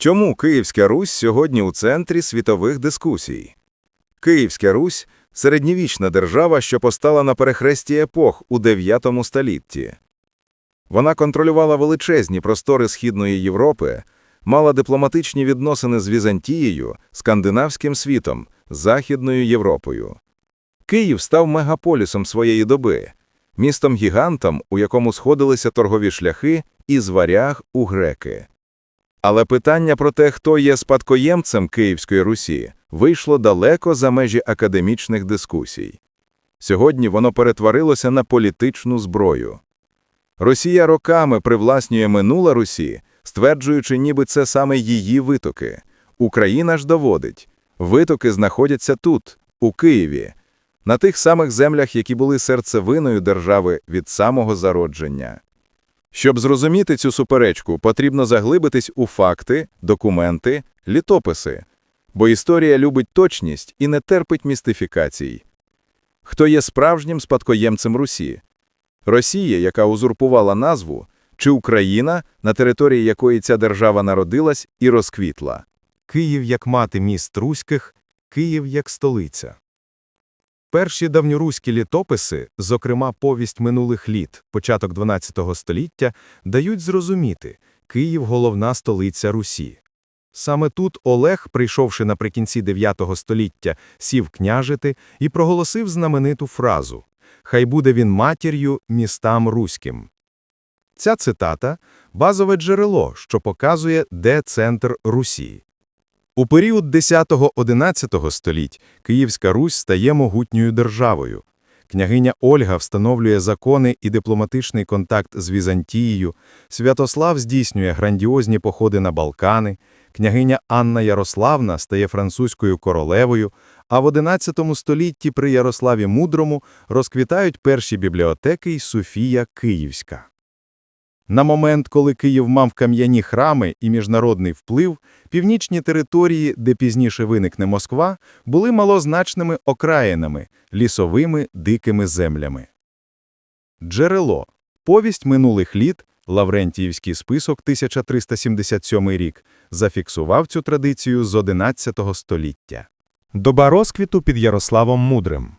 Чому Київська Русь сьогодні у центрі світових дискусій? Київська Русь – середньовічна держава, що постала на перехресті епох у 9 столітті. Вона контролювала величезні простори Східної Європи, мала дипломатичні відносини з Візантією, скандинавським світом, Західною Європою. Київ став мегаполісом своєї доби, містом-гігантом, у якому сходилися торгові шляхи із варяг у греки. Але питання про те, хто є спадкоємцем Київської Русі, вийшло далеко за межі академічних дискусій. Сьогодні воно перетворилося на політичну зброю. Росія роками привласнює минуле Русі, стверджуючи, ніби це саме її витоки. Україна ж доводить, витоки знаходяться тут, у Києві, на тих самих землях, які були серцевиною держави від самого зародження. Щоб зрозуміти цю суперечку, потрібно заглибитись у факти, документи, літописи, бо історія любить точність і не терпить містифікацій. Хто є справжнім спадкоємцем Русі? Росія, яка узурпувала назву, чи Україна, на території якої ця держава народилась і розквітла? Київ як мати міст руських, Київ як столиця. Перші давньоруські літописи, зокрема повість минулих літ, початок XII століття, дають зрозуміти – Київ – головна столиця Русі. Саме тут Олег, прийшовши наприкінці IX століття, сів княжити і проголосив знамениту фразу «Хай буде він матір'ю містам руським». Ця цитата – базове джерело, що показує, де центр Русі. У період 10-11 століть Київська Русь стає могутньою державою. Княгиня Ольга встановлює закони і дипломатичний контакт з Візантією, Святослав здійснює грандіозні походи на Балкани, княгиня Анна Ярославна стає французькою королевою, а в XI столітті при Ярославі Мудрому розквітають перші бібліотеки й Софія Київська. На момент, коли Київ мав кам'яні храми і міжнародний вплив, північні території, де пізніше виникне Москва, були малозначними окраїнами, лісовими дикими землями. Джерело. Повість минулих літ, Лаврентіївський список 1377 рік, зафіксував цю традицію з XI століття. Доба розквіту під Ярославом Мудрим.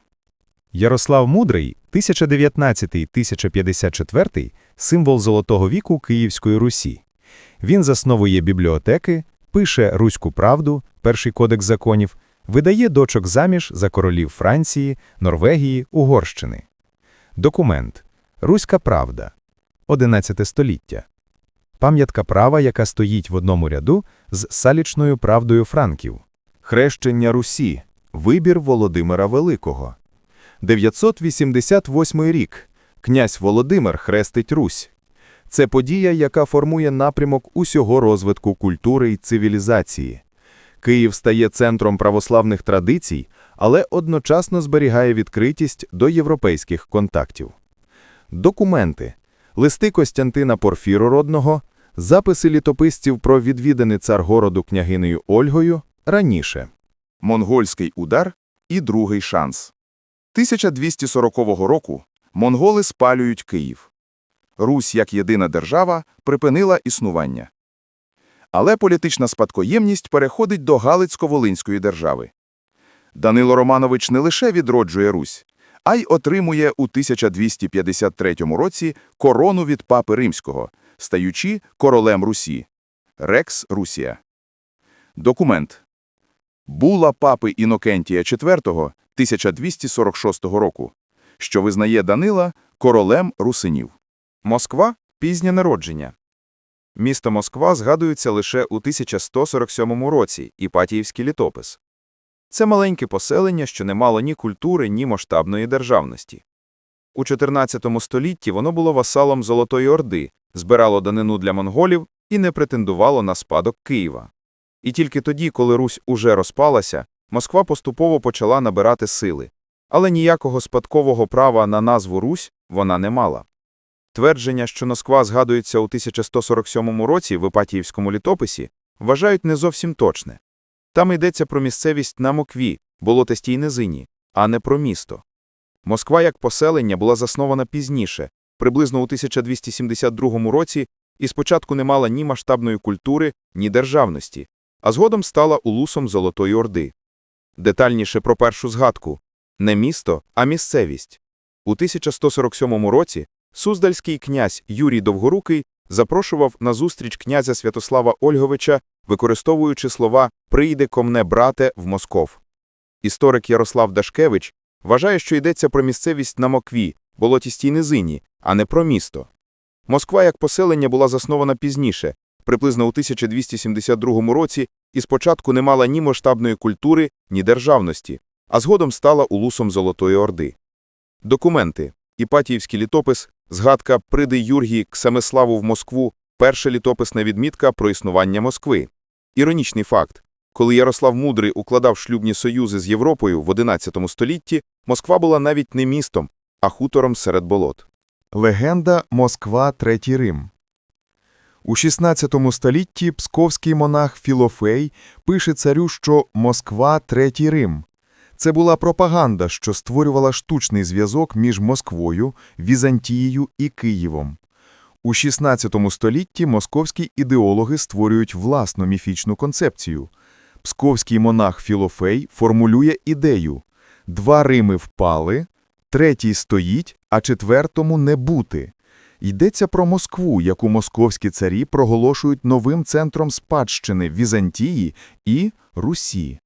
Ярослав Мудрий, 1019-1054, символ Золотого віку Київської Русі. Він засновує бібліотеки, пише Руську правду, перший кодекс законів, видає дочок заміж за королів Франції, Норвегії, Угорщини. Документ. Руська правда. 11 століття. Пам'ятка права, яка стоїть в одному ряду з салічною правдою франків. Хрещення Русі. Вибір Володимира Великого. 988 рік. Князь Володимир хрестить Русь. Це подія, яка формує напрямок усього розвитку культури і цивілізації. Київ стає центром православних традицій, але одночасно зберігає відкритість до європейських контактів. Документи. Листи Костянтина Порфірородного, записи літописців про відвіданий царгороду княгинею Ольгою раніше. Монгольський удар і другий шанс. 1240 року монголи спалюють Київ. Русь, як єдина держава, припинила існування. Але політична спадкоємність переходить до Галицько-Волинської держави. Данило Романович не лише відроджує Русь, а й отримує у 1253 році корону від папи Римського, стаючи королем Русі. Рекс Русія. Документ. Була папи Інокентія IV 1246 року, що визнає Данила королем русинів. Москва – пізнє народження. Місто Москва згадується лише у 1147 році, Іпатіївський літопис. Це маленьке поселення, що не мало ні культури, ні масштабної державності. У 14 столітті воно було васалом Золотої Орди, збирало данину для монголів і не претендувало на спадок Києва. І тільки тоді, коли Русь уже розпалася, Москва поступово почала набирати сили, але ніякого спадкового права на назву Русь вона не мала. Твердження, що Москва згадується у 1147 році в Іпатіївському літописі, вважають не зовсім точне. Там йдеться про місцевість на Мокві, болотистій низині, а не про місто. Москва як поселення була заснована пізніше, приблизно у 1272 році і спочатку не мала ні масштабної культури, ні державності, а згодом стала улусом Золотої Орди. Детальніше про першу згадку – не місто, а місцевість. У 1147 році суздальський князь Юрій Довгорукий запрошував на зустріч князя Святослава Ольговича, використовуючи слова «прийде комне, брате» в Москов. Історик Ярослав Дашкевич вважає, що йдеться про місцевість на Мокві, болотістій низині, а не про місто. Москва як поселення була заснована пізніше, приблизно у 1272 році, і спочатку не мала ні масштабної культури, ні державності, а згодом стала улусом Золотої Орди. Документи. Іпатіївський літопис, згадка «Приди Юргії к Семиславу в Москву», перша літописна відмітка про існування Москви. Іронічний факт. Коли Ярослав Мудрий укладав шлюбні союзи з Європою в XI столітті, Москва була навіть не містом, а хутором серед болот. Легенда Москва Третій Рим У 16 столітті псковський монах Філофей пише царю, що Москва Третій Рим. Це була пропаганда, що створювала штучний зв'язок між Москвою, Візантією і Києвом. У 16 столітті московські ідеологи створюють власну міфічну концепцію. Псковський монах Філофей формулює ідею «Два Рими впали, третій стоїть, а четвертому не бути». Йдеться про Москву, яку московські царі проголошують новим центром спадщини Візантії і Русі.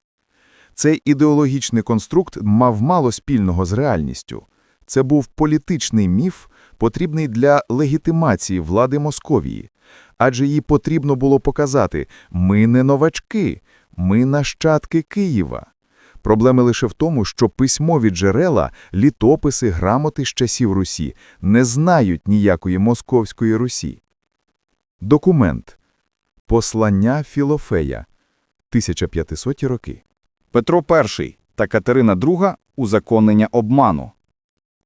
Цей ідеологічний конструкт мав мало спільного з реальністю. Це був політичний міф, потрібний для легітимації влади Московії. Адже їй потрібно було показати «ми не новачки, ми нащадки Києва». Проблеми лише в тому, що письмові джерела, літописи, грамоти з часів Русі не знають ніякої московської Русі. Документ. Послання Філофея. 1500 роки. Петро І та Катерина II – узаконення обману.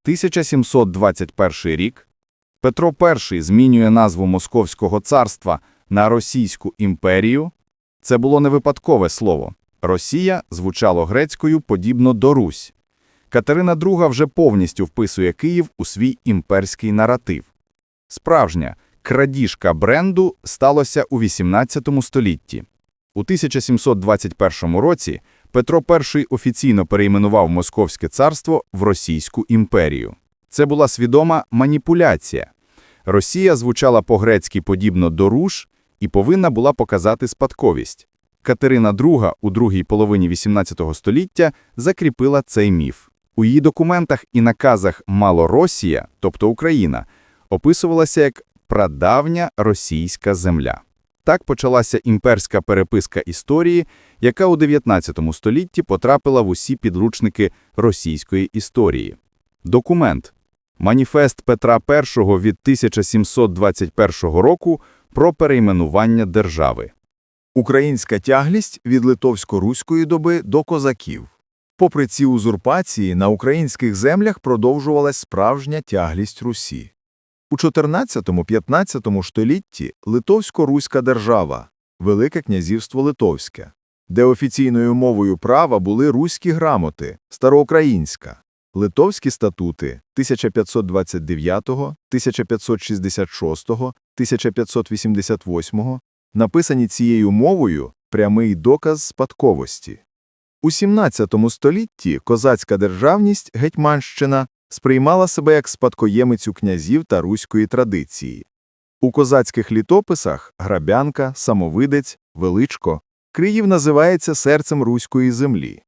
1721 рік Петро І змінює назву Московського царства на Російську імперію. Це було не випадкове слово. Росія звучало грецькою подібно до Русь. Катерина II вже повністю вписує Київ у свій імперський наратив. Справжня крадіжка бренду сталося у XVIII столітті. У 1721 році Петро І офіційно перейменував Московське царство в Російську імперію. Це була свідома маніпуляція. Росія звучала по-грецьки подібно до Руш і повинна була показати спадковість. Катерина II у другій половині XVIII століття закріпила цей міф. У її документах і наказах Малоросія, тобто Україна, описувалася як «прадавня російська земля». Так почалася імперська переписка історії, яка у 19 столітті потрапила в усі підручники російської історії. Документ. Маніфест Петра І від 1721 року про перейменування держави. Українська тяглість від литовсько-руської доби до козаків. Попри ці узурпації, на українських землях продовжувалась справжня тяглість Русі. У 14-15 столітті Литовсько-Руська держава, Велике князівство Литовське, де офіційною мовою права були руські грамоти, староукраїнська, Литовські статути 1529, 1566, 1588, написані цією мовою прямий доказ спадковості. У 17 столітті козацька державність Гетьманщина сприймала себе як спадкоємицю князів та руської традиції. У козацьких літописах Грабянка, Самовидець, Величко Київ називається серцем руської землі.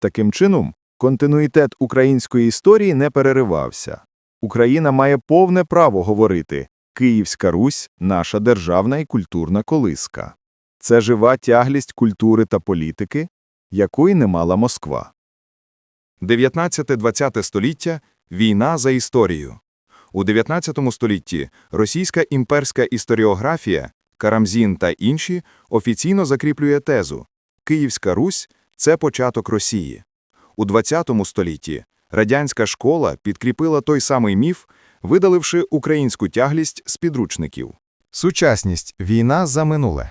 Таким чином, континуїтет української історії не переривався. Україна має повне право говорити «Київська Русь – наша державна і культурна колиска». Це жива тяглість культури та політики, якої не мала Москва. 19-20 століття – війна за історію. У 19 столітті російська імперська історіографія, Карамзін та інші офіційно закріплює тезу «Київська Русь – це початок Росії». У 20 столітті радянська школа підкріпила той самий міф, видаливши українську тяглість з підручників. Сучасність – війна за минуле.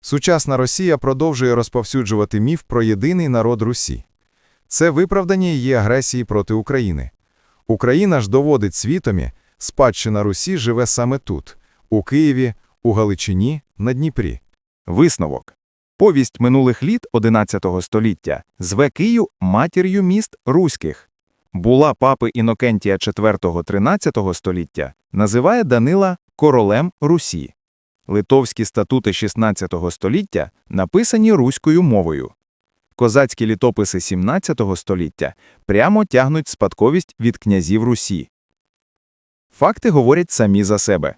Сучасна Росія продовжує розповсюджувати міф про єдиний народ Русі. Це виправдання її агресії проти України. Україна ж доводить світомі, спадщина Русі живе саме тут, У Києві, у Галичині, на Дніпрі. Висновок. Повість минулих літ XI століття зве Київ матір'ю міст руських. Була папи Інокентія IV-13 століття називає Данила королем Русі. Литовські статути XVI століття написані руською мовою. Козацькі літописи XVII століття прямо тягнуть спадковість від князів Русі. Факти говорять самі за себе.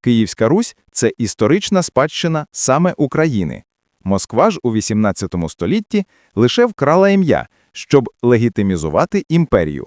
Київська Русь – це історична спадщина саме України. Москва ж у XVIII столітті лише вкрала ім'я, щоб легітимізувати імперію.